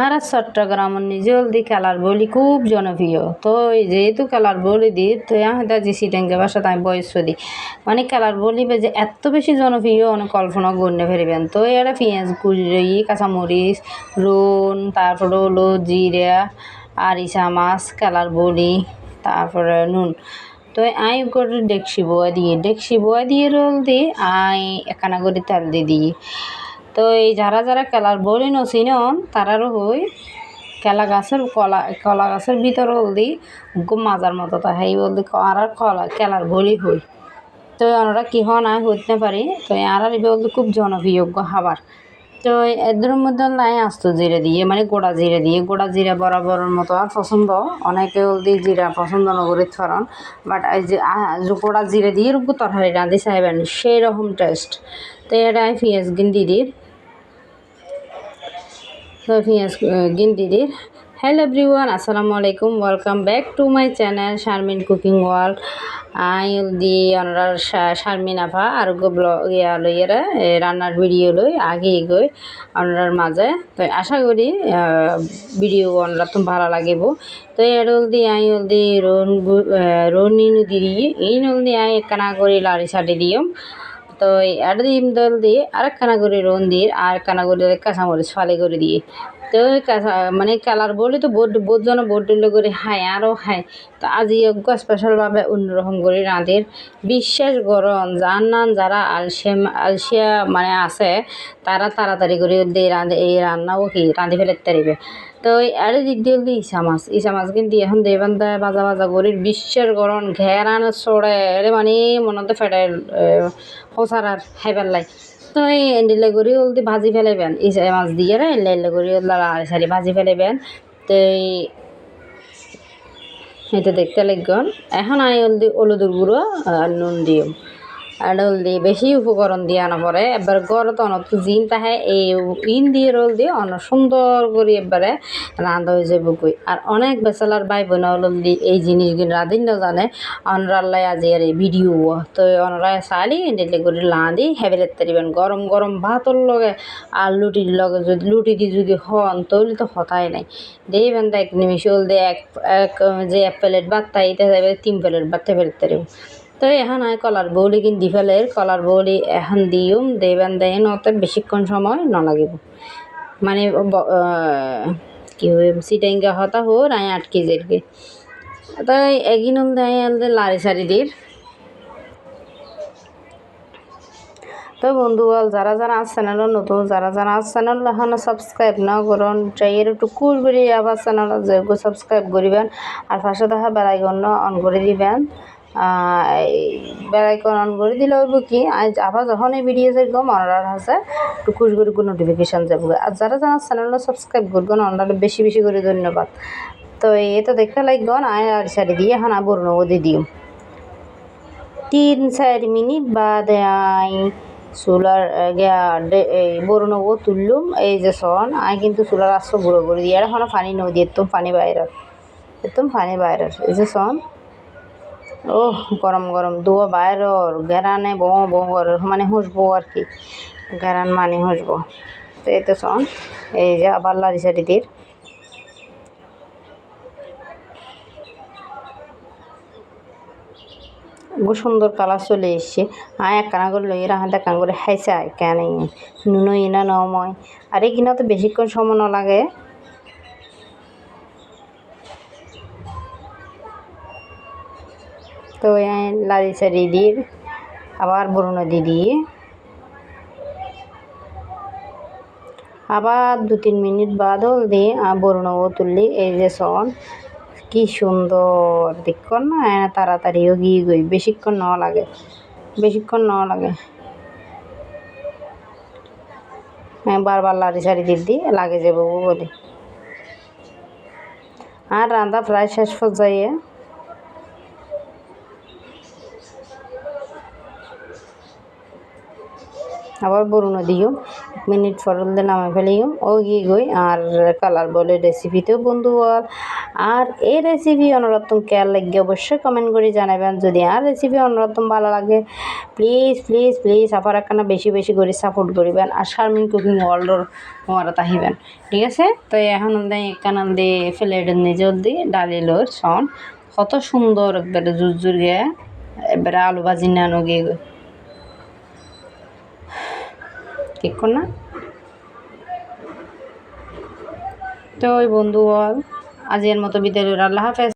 আর চট্টগ্রাম জলদি খেলার বলি খুব জনপ্রিয়। তো যেহেতু খেলার বলি দি, তো আমাদের যে সিটেঙ্গে বাসা তাই বয়স দি। মানে খেলার বলি যে এত বেশি জনপ্রিয় অনেক কল্পনা করতে পারিবেন তো এটা পেঁয়াজ, কুড়ি, কাঁচামরিচ, রোন, তারপরে হলো জিরা আরিসা মাছ, খেলার বলি, তারপরে নুন। তো আই করে ডেকসি বোয়া দিয়ে, ডেকসি বোয়া দিয়ে রোল দিয়ে আই একানা করে তেল দিয়ে দিই তো এই যারা যারা খেলার বলি নছিনন তারারও হই কেলা গাছের কলা কলা গাছের ভিতর হলদি মাজার মতো তা সেই বলদি আর আর কলা, খেলার বলি হই। তো ওনারা কি হন আয় হইতে পারি। তো আর আর বলদি খুব জনপ্রিয়জ্ঞ খাবার তো এদের মধ্যে লাই আস্ত জিরে দিয়ে মানে গোড়া জিরে দিয়ে, গোড়া জিরা বরাবরের মতো আর পছন্দ। অনেকে হলদি জিরা পছন্দ নগরীর ধরন বাট যে গোড়া জিরে দিয়ে রুগু তরকারি রাঁধি চাইবেন সেই রকম টেস্ট তো এটা আমি পেঁয়াজ গিন্দি দিই। পেঁয়াজ গিন্দি হ্যালো এভরিওয়ান আসসালামু আলাইকুম। Welcome back to my channel Sharmin cooking world I the owner Sharmin আফা আর ব্লগ ইয়া লইয়েরা রান্নার ভিডিও লই, আগে গই অনার মাঝে। তো আশা করি ভিডিও অনরা তো ভালো লাগিব। তো এর হলদি আই হলদি রোন রোন ইনু দিই ইন হলদি আই একখানা করে লাড়ি সাটি দিও তো এটা দিম দল দিয়ে, আর করে রোন দিয়ে, আর করে কাঁচামরিচ ফালি করে দিয়ে। তো মানে কালার বলে তো বোট বোট জন বোট দিলে করে খায় আরও খায়। তো আজি স্পেশালভাবে অন্যরকম করে রাঁধের বিশ্বাস গরম যার নান যারা আলসিয়া আলসিয়া মানে আছে, তারা তাড়াতাড়ি করে রাঁধে। এই রান্নাও কি? রাঁধে ফেলে তারিবে তো আরে দিক দিয়ে হলদি ইসা মাছ। ইসা মাছ কিন্তু এখন দেবান দেয় বাজা বাজা করে বিশ্বের গরম, ঘেরান চড়ে। মানে মনতে ফেটাই হোসার আর খাইবার লাই। তো এই ভাজি ফেলেবেন ইসা মাছ দিয়ে রে এলে এলে করে আড়াই সারি ভাজি ফেলেবেন তো এই এটা দেখতে লাগবেন এখন আমি হলদি হলুদের গুঁড়ো আর নুন দিও। আর হলদি বেশি উপকরণ দিয়ে আনা পরে, এবার গরত অনত জিন, তাহে এই ইন দিয়ে রোল দিয়ে অন সুন্দর করে এবারে রান্ধা হয়ে যাবে কই। আর অনেক বেচালার ভাই বোন হলদি এই জিনিসগুলো রাঁধিন না জানে অনরাল্লাই আজি আর এই ভিডিও তো অনরা চালি এনে করে লাঁধি হেবেলে তারিবেন গরম গরম ভাতর লগে আর লুটির লগে যদি লুটি দিয়ে যদি হন, তাহলে তো হতাই নাই। দেখবেন তো এক নিমিষ হল দিয়ে এক এক, যে এক প্লেট ভাত যাবে তিন প্লেট ভাত ফেলতে পারিব তো এখন আয় কলার বৌলি কিন দি ফেলের। কলার বৌলি এখন দিউম দেবেন দেয় নতে বেশিক্ষণ সময় নালাগিব মানে কি সিটাইঙ্গা হতা হোর আয় আট কেজির কে তাই এগিনুম দেয় আলদে লারি সারি দির। তো বন্ধুগল যারা যারা আজ চ্যানেল নতুন, যারা যারা আজ চ্যানেল এখনও সাবস্ক্রাইব না করুন চাইয়ের একটু কুল বেরিয়ে আবার চ্যানেল সাবস্ক্রাইব করিবেন। আর পাশে দেখা বেলাইকন অন করে দিবেন। বেলাইকন অন করে দিলে হইব কি? আবার যখন এই ভিডিও যাইব মনার আছে টুকুস করে নোটিফিকেশান যাব। আর যারা যারা চ্যানেল সাবস্ক্রাইব করবেন অনারে বেশি বেশি করে ধন্যবাদ। তো এই তো দেখতে লাগবেন, আয় আর সারি দিয়ে এখন আবার নগদি দিও। তিন চার মিনিট বাদে আই চুলার বড় নগো তুললুম। এই যে সন আই কিন্তু চুলার আশ্র গুঁড়ো করে দিয়ে এখন পানি নৌ দিয়ে একদম পানি বাইরের। একদম পানি বাইরের। এই যে সন ও গরম গরম। দুয়া বাইরের, গেরানে বো বো মানে হুসবো আর কি। গেরান মানে হুসবো তো এই তো সন এই যে আবার লারি সারি দিয়ে খুব সুন্দর কালার চলে এসছে। আয় এক কানা করে লইয়ে রাখা দেখান করে খাইছে কেন নুন, ইনা, নময়। আর এই কিনা তো বেশিক্ষণ সময় না লাগে। তো সারি দিয়ে আবার বরুণা দিয়ে আবার দু তিন মিনিট বাদ হল দিয়ে বরুণাও তুললি। এই যে সন কি সুন্দর। দেখুন না তাড়াতাড়িও গিয়ে গই। বেশিক্ষণ ন লাগে। বেশিক্ষণ ন লাগে। হ্যাঁ বারবার লাড়ি সারি দিদি লাগে যাব বলে। আর রান্না প্রায় শেষ পর্যায়ে। আবার বরুণ দিও। মিনিট ফরল দিলাম আমি ফেলিম ও গিয়ে গই, আর কালার বলে রেসিপিতেও বন্ধু বল আর এই রেসিপি অন্যরকম কেয়ার লাগে অবশ্যই কমেন্ট করে জানাবেন যদি আর রেসিপি অন্যরকম ভালো লাগে প্লিজ প্লিজ প্লিজ আবার একখানা বেশি বেশি করে সাপোর্ট করিবেন। আর শারমিন কুকিং ওয়ার্ল্ডর মোয়ারা তাহিবেন। ঠিক আছে? তো এখন একখান দিয়ে ফ্লেটের নিজের দিয়ে ডালি লোর সন কত সুন্দর একবারে জুর জুর গিয়ে এবারে আলু ভাজি নানো গিয়ে না। তো ওই বন্ধু আজের মতো বিদায় আল্লাহ হাফেজ।